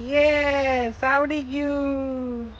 Yes આવડી ગયું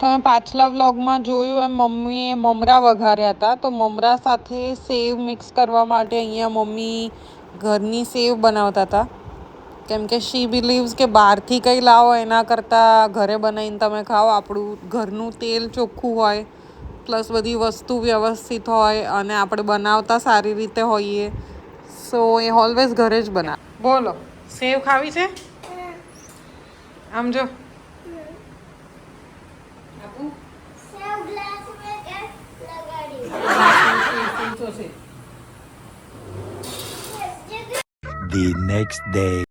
તમે પાછલા વ્લોગમાં જોયું એમ મમ્મીએ મમરા વઘાર્યા હતા, તો મમરા સાથે સેવ મિક્સ કરવા માટે અહીંયા મમ્મી ઘરની સેવ બનાવતા હતા. કેમ કે શી બિલીવ્સ કે બહારથી કંઈ લાવો એના કરતાં ઘરે બનાવીને તમે ખાઓ આપણું ઘરનું તેલ ચોખ્ખું હોય પ્લસ બધી વસ્તુ વ્યવસ્થિત હોય અને આપણે બનાવતા સારી રીતે હોઈએ. સો એ ઓલવેઝ ઘરે જ બના બોલો સેવ ખાવી છે? આમ જો the next day.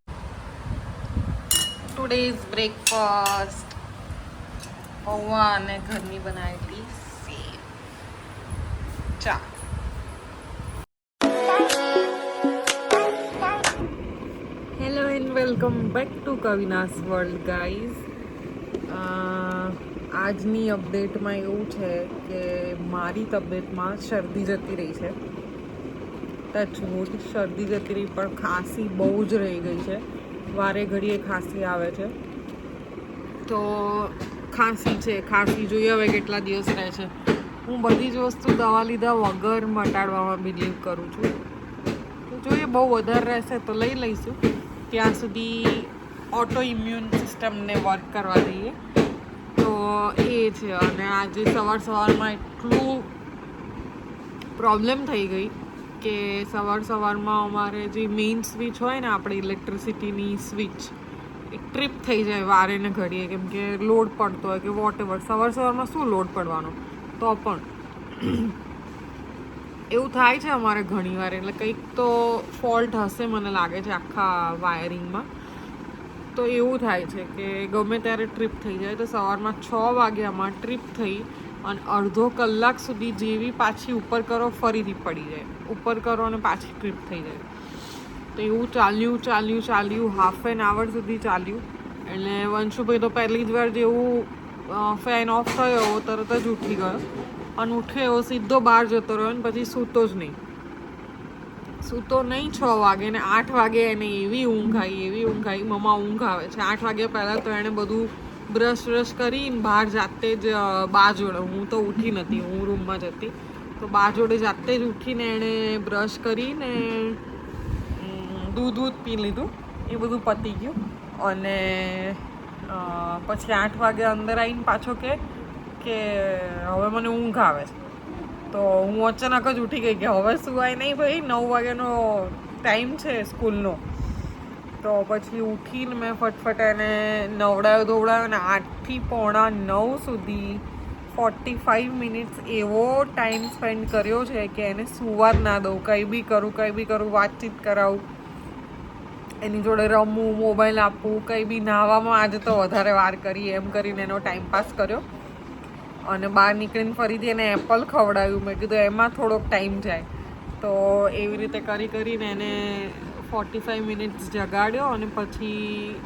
Today's breakfast pauva અને ઘરની બનાવેલી સેવ. ચા. Hello and welcome back to Kavinas world guys આજની અપડેટમાં એવું છે કે મારી તબિયતમાં શરદી જતી રહી છે. ટચવુડ શરદી જતી રહી, પણ ખાંસી બહુ જ રહી ગઈ છે. વારે ઘડીએ ખાંસી આવે છે. તો ખાંસી છે, ખાંસી જોઈએ હવે કેટલા દિવસ રહે છે. હું બધી જ વસ્તુ દવા લીધા વગર મટાડવામાં બિલીવ કરું છું. તો જોઈએ, બહુ વધારે રહેશે તો લઈ લઈશું. ત્યાં સુધી ઓટો ઇમ્યુન સિસ્ટમને વર્ક કરવા દઈએ. તો એ છે, અને આજે સવાર સવારમાં એટલું પ્રોબ્લેમ થઈ ગઈ. કે સવાર સવારમાં અમારે જે મેઇન સ્વિચ હોય ને આપણે ઇલેક્ટ્રિસિટીની સ્વિચ એ ટ્રીપ થઈ જાય વારે ને ઘડીએ. કેમ કે લોડ પડતો હોય કે વોટ એવર સવાર સવારમાં શું લોડ પડવાનો? તો પણ એવું થાય છે અમારે ઘણીવાર એટલે કંઈક તો ફોલ્ટ હશે મને લાગે છે આખા વાયરિંગમાં તો એવું થાય છે કે ગમે ત્યારે ટ્રીપ થઈ જાય. તો સવારમાં છ વાગ્યામાં ટ્રીપ થઈ અને અડધો કલાક સુધી જેવી પાછી ઉપર કરો, ફરીથી પડી જાય ઉપર કરો અને પાછી ટ્રીપ થઈ જાય. તો એવું ચાલ્યું ચાલ્યું ચાલ્યું હાફ એન આવર સુધી ચાલ્યું. એટલે વંશુભાઈ તો પહેલી જ વાર જેવું ફેન ઓફ થયો, એવો તરત જ ઉઠી ગયો. અને એવો સીધો બહાર જતો રહ્યો ને પછી સૂતો જ નહીં. સૂતો નહીં છ વાગે ને આઠ વાગે એને એવી ઊંઘ આવી, એવી ઊંઘ આવી. મમ્મા ઊંઘ આવે છે. આઠ વાગ્યા પહેલાં તો એણે બધું બ્રશ બ્રશ કરીને બહાર જાતે જ બા જોડે હું તો ઉઠી નથી, હું રૂમમાં જ હતી. તો બા જોડે જાતે જ ઉઠીને એણે બ્રશ કરીને દૂધ દૂધ પી લીધું. એ બધું પતી ગયું. અને પછી આઠ વાગે અંદર આવીને પાછો કે કે હવે મને ઊંઘ આવે છે. તો હું અચાનક જ ઉઠી ગઈ કે હવે સુવાય નહીં ભાઈ? નવ વાગ્યાનો ટાઈમ છે સ્કૂલનો. તો પછી ઉઠીને મેં ફટફટ એને નવડાવ્યો ધોવડાવ્યો અને આઠથી પોણા નવ સુધી ફોર્ટી ફાઈવ મિનિટ્સ એવો ટાઈમ સ્પેન્ડ કર્યો છે કે એને સુવા જ ના દઉં. કંઈ બી કરું, કંઈ બી કરું, વાતચીત કરાવું, એની જોડે રમવું મોબાઈલ આપવું, કંઈ બી નાહવામાં આજે તો વધારે વાર કરી એમ કરીને એનો ટાઈમ પાસ કર્યો. અને બહાર નીકળીને ફરીથી એને એપલ ખવડાવ્યું. મેં કીધું, એમાં થોડોક ટાઈમ જાય. તો એવી રીતે કરી, કરીને એને ફોર્ટી ફાઈવ મિનિટ્સ જગાડ્યો અને પછી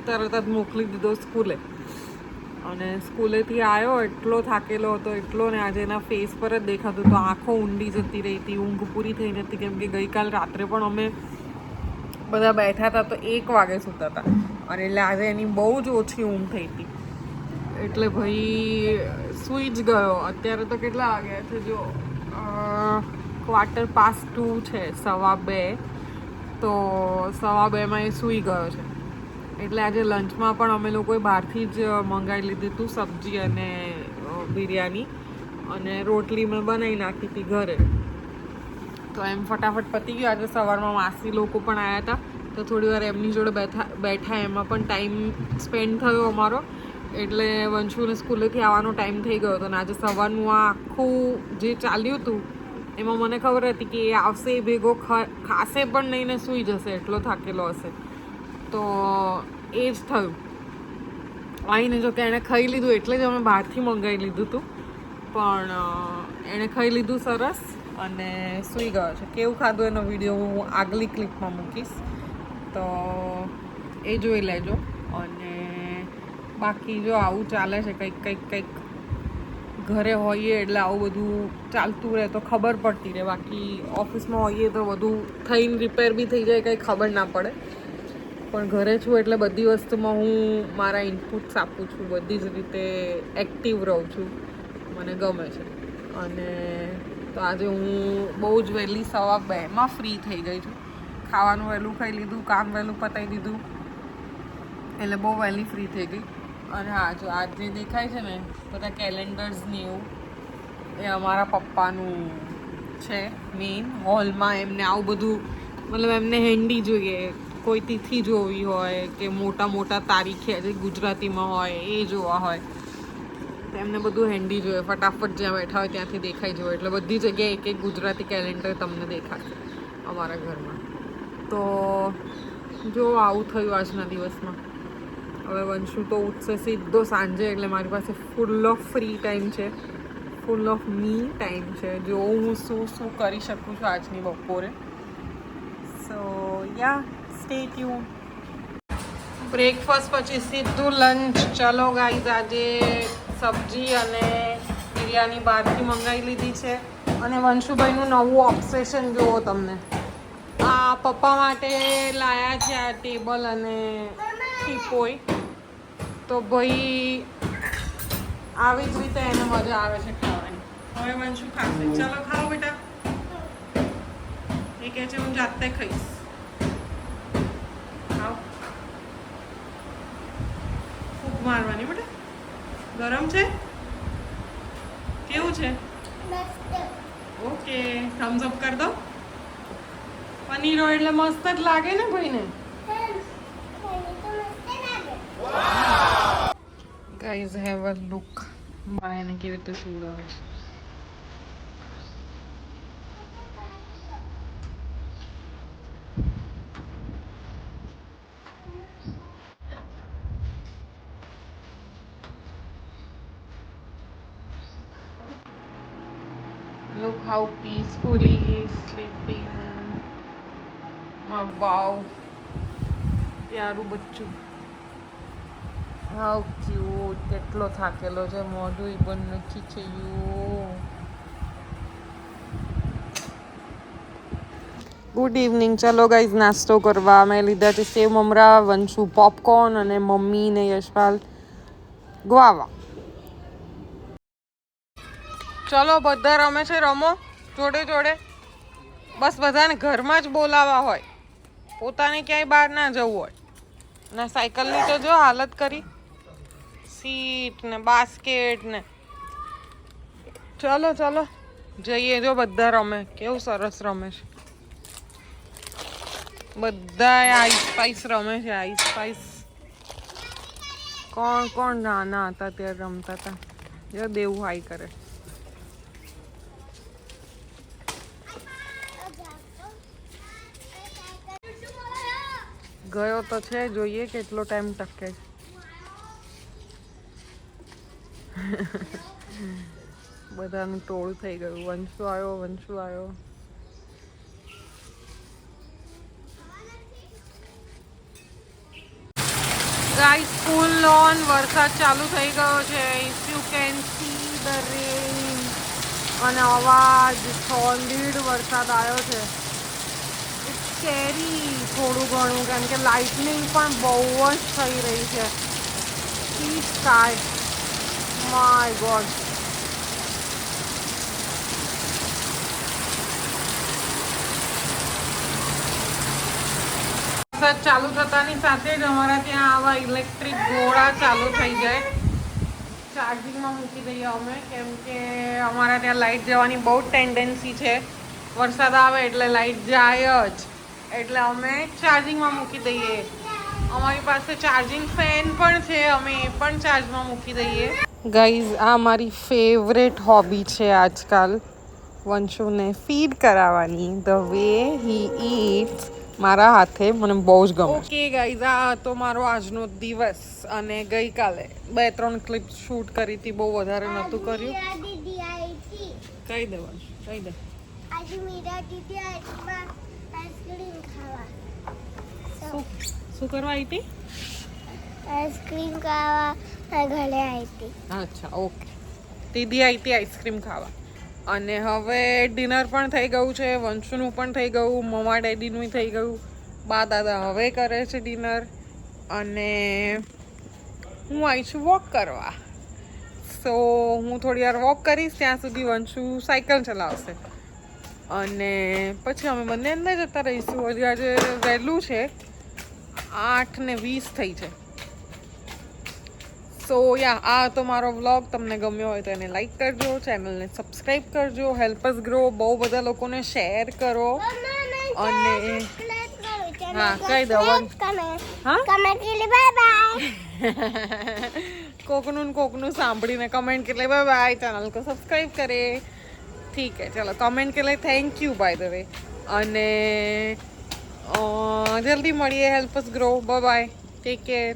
તરત જ મોકલી દીધો સ્કૂલે. અને સ્કૂલેથી આવ્યો એટલો થાકેલો હતો, એટલો ને આજે એના ફેસ પર જ દેખાતું તો આંખો ઊંડી જતી રહી હતી, ઊંઘ પૂરી થઈ નથી કેમ કે ગઈકાલ રાત્રે પણ અમે બધા બેઠા હતા તો એક વાગે સૂતા હતા. અને એટલે આજે એની બહુ જ ઓછી ઊંઘ થઈ હતી. એટલે ભાઈ સૂઈ જ ગયો. અત્યારે તો કેટલા વાગ્યા છે? જો ક્વાર્ટર પાસ ટુ છે, સવા બે. તો સવા બેમાં એ સૂઈ ગયો છે. એટલે આજે લંચમાં પણ અમે લોકોએ બહારથી જ મંગાવી લીધું હતું સબ્જી અને બિરયાની અને રોટલી મેં બનાવી નાખી હતી ઘરે. તો એમ ફટાફટ પતી ગયું. આજે સવારમાં માસી લોકો પણ આવ્યા હતા. તો થોડી વાર એમની જોડે બેઠા બેઠા એમાં પણ ટાઈમ સ્પેન્ડ થયો અમારો. એટલે વંશુને સ્કૂલેથી આવવાનો ટાઈમ થઈ ગયો હતો અને આજે સવારનું આ આખું જે ચાલ્યું હતું એમાં મને ખબર હતી કે એ આવશે, એ ભેગો ખાશે પણ નહીં ને સૂઈ જશે, એટલો થાકેલો હશે. તો એ જ થયું. આવીને જો કે એણે ખાઈ લીધું, એટલે જ અમે બહારથી મંગાવી લીધું હતું પણ એણે ખાઈ લીધું સરસ અને સૂઈ ગયો છે. કેવું ખાધું એનો વીડિયો હું આગલી ક્લિપમાં મૂકીશ. તો એ જોઈ લેજો. અને બાકી જો આવું ચાલે છે, કંઈક કંઈક કંઈક ઘરે હોઈએ એટલે આવું બધું ચાલતું રહે તો ખબર પડતી રહે. બાકી ઓફિસમાં હોઈએ તો બધું થઈને રિપેર બી થઈ જાય, કંઈ ખબર ના પડે. પણ ઘરે છું એટલે બધી વસ્તુમાં હું મારા ઇનપુટ્સ આપું છું. બધી જ રીતે એક્ટિવ રહું છું. મને ગમે છે. અને તો આજે હું બહુ જ વહેલી સવા બેમાં ફ્રી થઈ ગઈ છું. ખાવાનું વહેલું ખાઈ લીધું, કામ વહેલું પતાવી દીધું. એટલે બહુ વહેલી ફ્રી થઈ ગઈ. અને હા, જો આ જે દેખાય છે ને, બધા કેલેન્ડર્સની એવું, એ અમારા પપ્પાનું છે મેઇન હોલમાં એમને આવું બધું, મતલબ એમને હેન્ડી જોઈએ. કોઈ તિથિ જોવી હોય કે મોટા મોટા તારીખે જે ગુજરાતીમાં હોય, એ જોવા હોય. એમને બધું હેન્ડી જોઈએ. ફટાફટ જ્યાં બેઠા હોય ત્યાંથી દેખાઈ જોઈએ એટલે બધી જગ્યાએ એક એક ગુજરાતી કેલેન્ડર તમને દેખાશે અમારા ઘરમાં. તો જો આવું થયું આજના દિવસમાં. હવે વંશુ તો ઉઠશે સીધો સાંજે, એટલે મારી પાસે ફૂલ ઓફ ફ્રી ટાઈમ છે. ફૂલ ઓફ મી ટાઈમ છે. જો હું શું શું કરી શકું છું આજની બપોરે. So ya stay tuned breakfast પછી સીધું લંચ ચલો ગાઈઝ આજે સબ્જી અને બિરયાની બહારથી મંગાવી લીધી છે. અને વંશુભાઈનું નવું ઓબ્સેશન જુઓ તમને. આ પપ્પા માટે લાયા છે આ ટેબલ અને ટીપોય તો ભાઈ આવી જ રીતે એને મજા આવે છે ખાવાની. હવે વંશુ ખાશે? ચલો ખાઓ બેટા. એ કહે છે હું જાતે ખાઈશ. ખાઓ. ફૂક મારવાની બેટા. ગરમ છે? કેવું છે? ઓકે થમ્સ અપ કર દો. પનીરો એટલે મસ્ત જ લાગે ને ભાઈને? Guys, have a look. Mine, give it to Sula. Look how peacefully he is sleeping. Oh, wow. प्यारू बच्चू How क्यूट કેટલો થાકેલો છે, મોઢું બંધ નથી થયું. ગુડ ઇવનિંગ ચલો ગાઈઝ નાસ્તો કરવા મેં લીધા છે સેવ મમરા, વંશુ પોપકોર્ન અને મમ્મી ને યશપાલ ગુઆવા ચલો બધા રમે છે, રમો. જોડે જોડે. બસ બધાને ઘરમાં જ બોલાવા હોય. પોતાને ક્યાંય બહાર ના જવું હોય. ના સાયકલની તો જો હાલત કરી સીટ ને બાસ્કેટ ને ચલો ચલો જઈએ જો બધા રમે કેવું સરસ રમે છે બધા આઈસ સ્પાઈસ રમે છે આઈસ સ્પાઈસ કોણ કોણ નાના હતા ત્યારે રમતા હતા જો દેવું હાઈ કરે ગયો તો છે જોઈએ કેટલો ટાઈમ ટકે છે બધાનું ટોળું થઈ ગયું વંશુ આવ્યો વંશુ આવ્યો ગાઈસ ફૂલ લોન વરસાદ ચાલુ થઈ ગયો છે. If you can see the rain અને અવાજ સોલિડ વરસાદ આવ્યો છે. કેરી થોડું ઘણું, કેમ કે લાઇટનિંગ પણ બહુ જ થઈ રહી છે. Sky my god. વરસાદ ચાલુ થતાની સાથે જ અમારા ત્યાં આવા ઇલેક્ટ્રિક ઘોડા ચાલુ થઈ જાય. ચાર્જિંગમાં મૂકી દઈએ અમે, કેમ કે અમારા ત્યાં લાઇટ જવાની બહુ ટેન્ડન્સી છે. વરસાદ આવે એટલે લાઇટ જાય જ. એટલે અમે ચાર્જિંગમાં મૂકી દઈએ. અમારી પાસે ચાર્જિંગ ફેન પણ છે, અમે એ પણ ચાર્જમાં મૂકી દઈએ. ગાઈઝ આ મારી ફેવરેટ હોબી છે આજકાલ. વંશુને ફીડ કરાવવાની. ધ વે હી ઈટ્સ મારા હાથે મને બહુ જ ગમે. ઓકે ગાઈઝ આ હતો મારો આજનો દિવસ. અને ગઈકાલે બે ત્રણ ક્લિપ શૂટ કરી હતી બહુ વધારે નહોતું કર્યું. કહી દે વંશુ કહી દે. આજે મીરા દીદી આઈસ્ક્રીમ ખાવા. શું? શું કરવા આવી હતી? આઈસ્ક્રીમ ખાવા. અચ્છા, ઓકે. દીદી આવી હતી આઈસ્ક્રીમ ખાવા. અને હવે ડિનર પણ થઈ ગયું છે, વંશુનું પણ થઈ ગયું, મમા ડેડીનું થઈ ગયું. બા દાદા હવે કરે છે ડિનર. અને હું આવી છું વોક કરવા. સો હું થોડી વાર વોક કરીશ, ત્યાં સુધી વંશુ સાયકલ ચલાવશે. અને પછી અમે બંને અંદર જતા રહીશું. હજી આજે વહેલું છે. આઠ ને વીસ થઈ છે. સો યા આ તો મારો વ્લોગ તમને ગમ્યો હોય તો એને લાઈક કરજો ચેનલને સબસ્ક્રાઈબ કરજો હેલ્પર્સ ગ્રો બહુ બધા લોકોને શેર કરો. અને હા કહી દઉં હા? કોકનું કોકનું સાંભળીને કમેન્ટ કે બાય બાય ચેનલ કો સબસ્ક્રાઈબ કરે. ઠીક હે ચલો કમેન્ટ કે thank you by the way અને જલ્દી મળીએ. Helpers grow bye bye take care